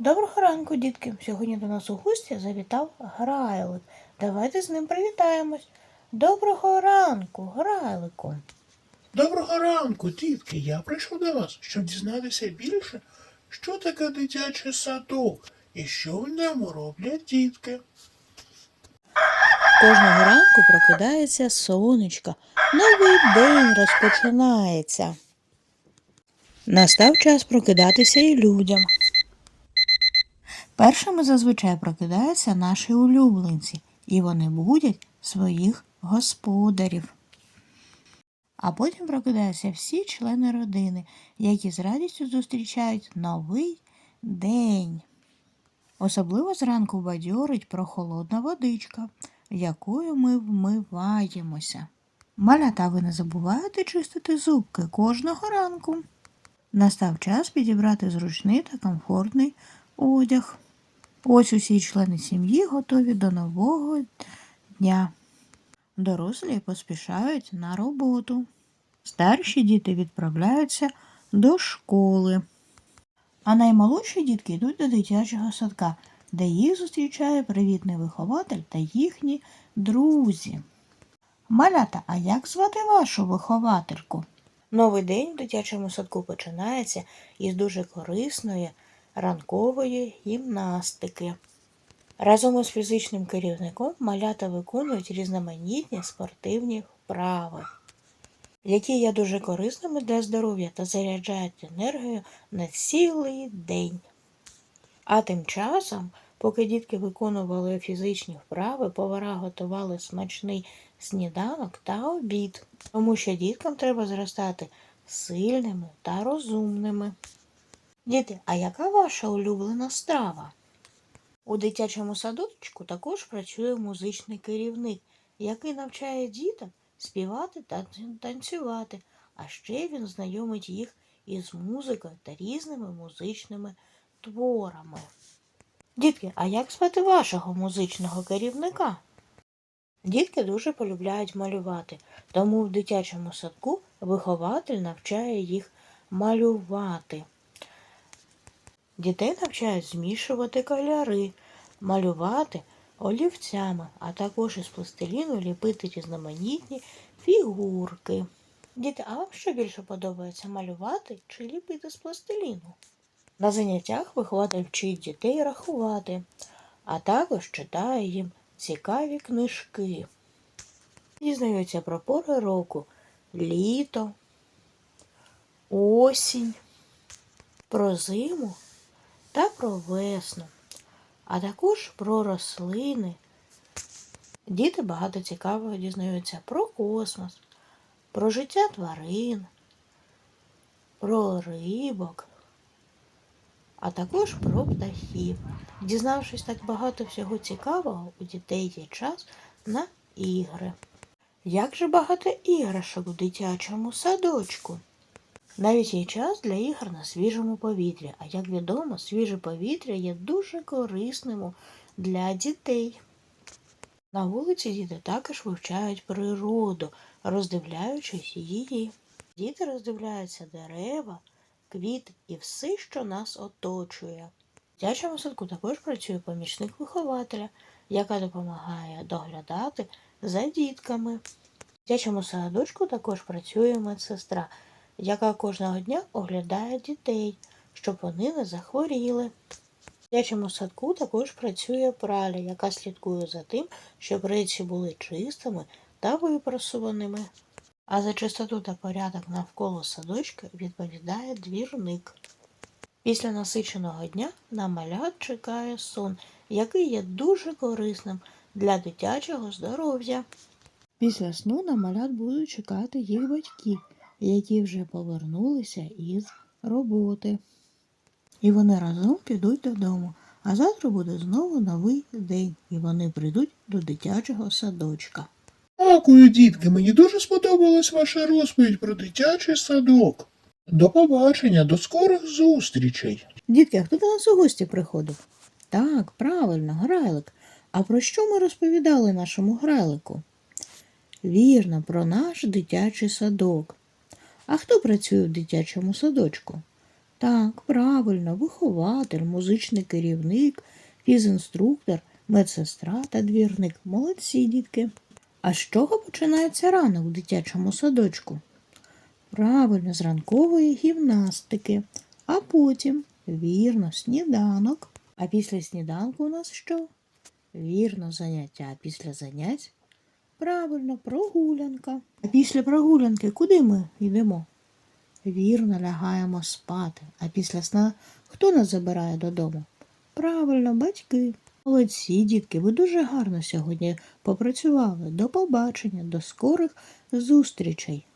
Доброго ранку, дітки. Сьогодні до нас у гості завітав Грайлик. Давайте з ним привітаємось. Доброго ранку, Грайлику. Доброго ранку, дітки. Я прийшов до вас, щоб дізнатися більше, що таке дитячий садок і що в ньому роблять дітки. Кожного ранку прокидається сонечко. Новий день розпочинається. Настав час прокидатися і людям. Першими зазвичай прокидаються наші улюбленці, і вони будять своїх господарів. А потім прокидаються всі члени родини, які з радістю зустрічають новий день. Особливо зранку бадьорить прохолодна водичка, якою ми вмиваємося. Малята, ви не забуваєте чистити зубки кожного ранку. Настав час підібрати зручний та комфортний одяг. Ось усі члени сім'ї готові до нового дня. Дорослі поспішають на роботу. Старші діти відправляються до школи. А наймолодші дітки йдуть до дитячого садка, де їх зустрічає привітний вихователь та їхні друзі. Малята, а як звати вашу виховательку? Новий день в дитячому садку починається із дуже корисної ранкової гімнастики. Разом із фізичним керівником малята виконують різноманітні спортивні вправи, які є дуже корисними для здоров'я та заряджають енергію на цілий день. А тим часом, поки дітки виконували фізичні вправи, повара готували смачний сніданок та обід, тому що діткам треба зростати сильними та розумними. Діти, а яка ваша улюблена страва? У дитячому садочку також працює музичний керівник, який навчає діток співати та танцювати, а ще він знайомить їх із музикою та різними музичними творами. Дітки, а як звати вашого музичного керівника? Дітки дуже полюбляють малювати, тому в дитячому садку вихователь навчає їх малювати. Дітей навчають змішувати кольори, малювати олівцями, а також із пластиліну ліпити різноманітні фігурки. Діти, а вам що більше подобається малювати чи ліпити з пластиліну? На заняттях вихователь вчить дітей рахувати, а також читає їм цікаві книжки. Дізнаються про пори року літо, осінь, про зиму та про весну, а також про рослини. Діти багато цікавого дізнаються про космос, про життя тварин, про рибок, а також про птахів. Дізнавшись так багато всього цікавого, у дітей є час на ігри. Як же багато іграшок у дитячому садочку? Навіть є час для ігор на свіжому повітрі, а як відомо, свіже повітря є дуже корисним для дітей. На вулиці діти також вивчають природу, роздивляючись її. Діти роздивляються дерева, квіти і все, що нас оточує. В дитячому садку також працює помічник вихователя, яка допомагає доглядати за дітками. В дитячому садочку також працює медсестра, яка кожного дня оглядає дітей, щоб вони не захворіли. В дитячому садку також працює праля, яка слідкує за тим, щоб речі були чистими та випрасуваними. А за чистоту та порядок навколо садочка відповідає двірник. Після насиченого дня на малят чекає сон, який є дуже корисним для дитячого здоров'я. Після сну на малят будуть чекати їх батьки, які вже повернулися із роботи. І вони разом підуть додому. А завтра буде знову новий день, і вони прийдуть до дитячого садочка. Дякую, дітки. Мені дуже сподобалась ваша розповідь про дитячий садок. До побачення, до скорих зустрічей. Дітки, а хто до нас у гості приходив? Так, правильно, грайлик. А про що ми розповідали нашому грайлику? Вірно, про наш дитячий садок. А хто працює в дитячому садочку? Так, правильно, вихователь, музичний керівник, фізінструктор, медсестра та двірник. Молодці, дітки. А з чого починається ранок в дитячому садочку? Правильно, з ранкової гімнастики. А потім, вірно, сніданок. А після сніданку у нас що? Вірно, заняття. А після занять? Правильно, прогулянка. А після прогулянки куди ми йдемо? Вірно, лягаємо спати. А після сна хто нас забирає додому? Правильно, батьки. Молодці, дітки, ви дуже гарно сьогодні попрацювали. До побачення, до скорих зустрічей.